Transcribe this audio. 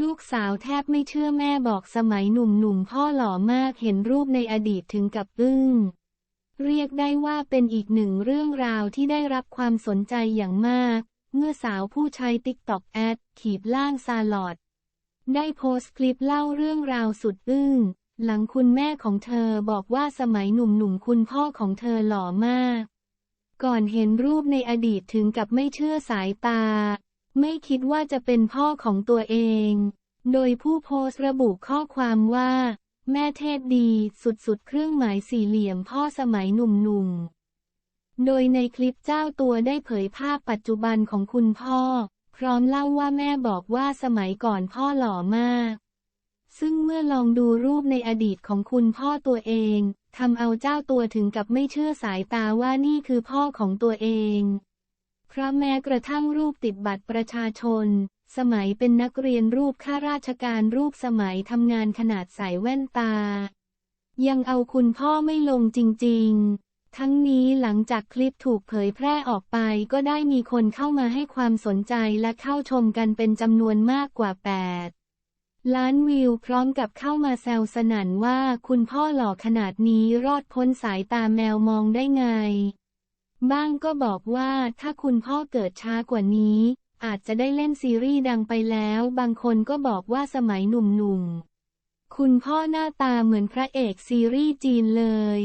ลูกสาวแทบไม่เชื่อแม่บอกสมัยหนุ่มๆพ่อหล่อมากเห็นรูปในอดีตถึงกับอึ้ง เรียกได้ว่าเป็นอีกหนึ่งเรื่องราวที่ได้รับความสนใจอย่างมาก เมื่อสาวผู้ใช้ติ๊กต็อกแอดขีดล่างซาลอด ได้โพสต์คลิปเล่าเรื่องราวสุดอึ้ง หลังคุณแม่ของเธอบอกว่าสมัยหนุ่มๆคุณพ่อของเธอหล่อมาก ก่อนเห็นรูปในอดีตถึงกับไม่เชื่อสายตา ไม่คิดว่าจะเป็นพ่อของตัวเอง โดยผู้โพสต์ระบุข้อความว่า แม่เทศดีสุดๆ เครื่องหมายสี่เหลี่ยมพ่อสมัยหนุ่มๆ โดยในคลิปเจ้าตัวได้เผยภาพปัจจุบันของคุณพ่อ พร้อมเล่าว่าแม่บอกว่าสมัยก่อนพ่อหล่อมาก ซึ่งเมื่อลองดูรูปในอดีตของคุณพ่อตัวเองทำเอาเจ้าตัวถึงกับไม่เชื่อสายตาว่านี่คือพ่อของตัวเอง เพราะแม้กระทั่งรูปติดบัตรประชาชน สมัยเป็นนักเรียนรูปข้าราชการรูปสมัยทำงานขนาดใส่แว่นตา ยังเอาคุณพ่อไม่ลงจริง ๆ ทั้งนี้หลังจากคลิปถูกเผยแพร่ออกไปก็ได้มีคนเข้ามาให้ความสนใจและเข้าชมกันเป็นจำนวนมากกว่า 8ล้านวิวพร้อมกับเข้ามาแซวสนั่นว่าคุณพ่อหล่อขนาดนี้รอดพ้นสายตาแมวมองได้ไง บ้างก็บอกว่าถ้าคุณพ่อเกิดช้ากว่านี้ อาจจะได้เล่นซีรีส์ดังไปแล้ว บางคนก็บอกว่าสมัยหนุ่มๆ คุณพ่อหน้าตาเหมือนพระเอกซีรีส์จีนเลย